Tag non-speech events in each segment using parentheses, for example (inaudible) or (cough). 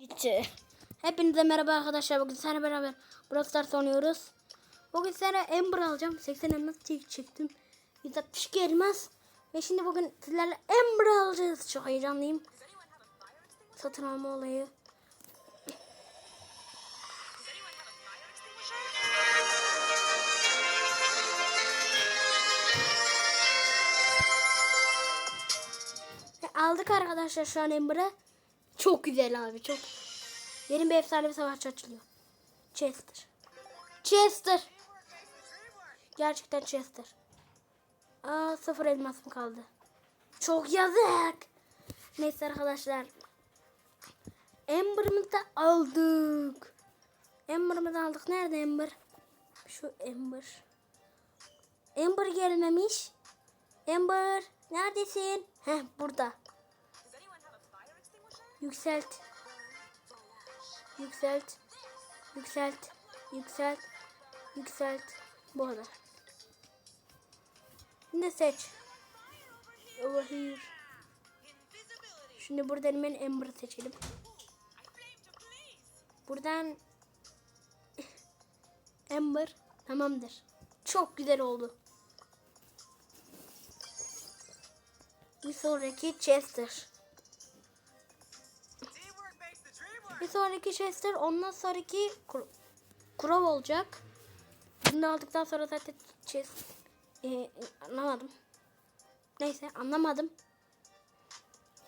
Gitti. Hepinize merhaba arkadaşlar. Bugün seninle beraber Brawl Stars oynuyoruz. Bugün sana Ember alacağım. 80 elmas çek çektim. 162 elmas. Ve şimdi bugün sizlerle Ember alacağız. Çok heyecanlıyım. Satın alma olayı. Aldık arkadaşlar şu an Ember'ı. Çok güzel abi çok. Yeni bir efsanevi savaşçı açılıyor. Chester. Chester. Gerçekten Chester. Aa sıfır elmas mı kaldı? Çok yazık. Neyse arkadaşlar. Amber'ımızı da aldık. Amber'ımızı aldık. Nerede Amber? Şu Amber. Amber gelmemiş. Amber neredesin? Heh burada. Yükselt. Yükselt. Yükselt. Yükselt. Yükselt. Bu kadar. Şimdi seç. Over here. Şimdi buradan hemen Ember'ı seçelim. Buradan (laughs) Ember tamamdır. Çok güzel oldu. Bir sonraki Chester. Bir sonraki Chester ondan sonraki Kro- Crow olacak. Bunu aldıktan sonra zaten Chester ee, anlamadım. Neyse anlamadım.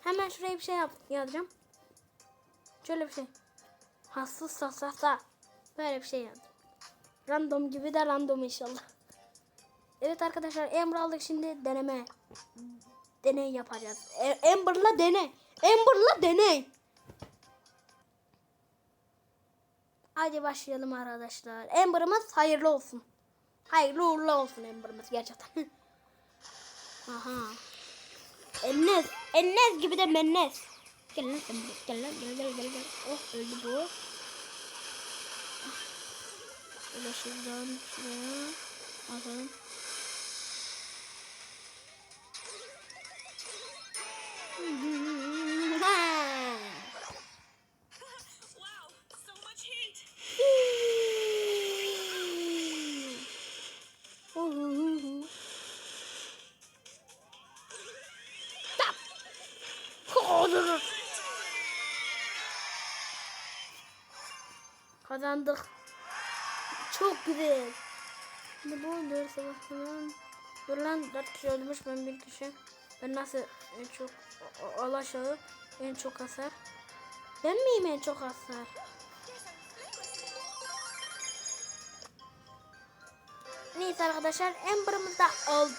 Hemen şuraya bir şey yap yazacağım. Şöyle bir şey. Hassız sasasa. Böyle bir şey yazdım. Random gibi de random inşallah. Evet arkadaşlar Ember aldık şimdi deneme. Deney yapacağız. E- Ember'la deney. Ember'la deney. Hadi başlayalım arkadaşlar. Ember'ımız hayırlı olsun. Hayırlı uğurlu olsun Ember'ımız gerçekten. (laughs) Aha. Ennez. Ennez gibi de mennez. Gel lan buraya. Gel lan gel gel gel. gel. Oh öldü bu. Şöyle şuradan şuraya. Atalım. Kazandık. Çok güzel. Şimdi bu dört savaşçıdan. Dur lan dört kişi ölmüş ben bir kişi. Ben nasıl en çok o- alaşağı en çok hasar. Ben miyim en çok hasar? Neyse arkadaşlar Amber'ımız da aldı.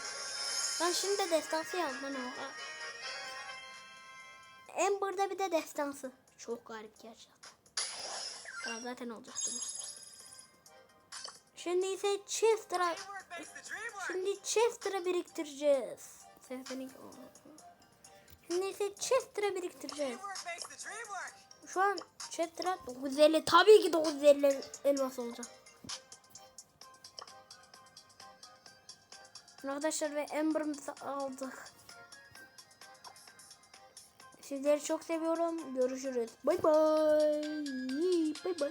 Ben şimdi de destansı yazdım oha. Amber'da bir de destansı. Çok garip gerçekten. Tamam zaten olacaktı bu. Şimdi ise Chester'a. Şimdi Chester'a biriktireceğiz. Sesini Şimdi ise Chester'a biriktireceğiz. Şu an Chester'a 950 tabii ki 950 elmas olacak. Arkadaşlar ve Amber'ımızı aldık. Sizleri çok seviyorum. Görüşürüz. Bay bay. Bay bay.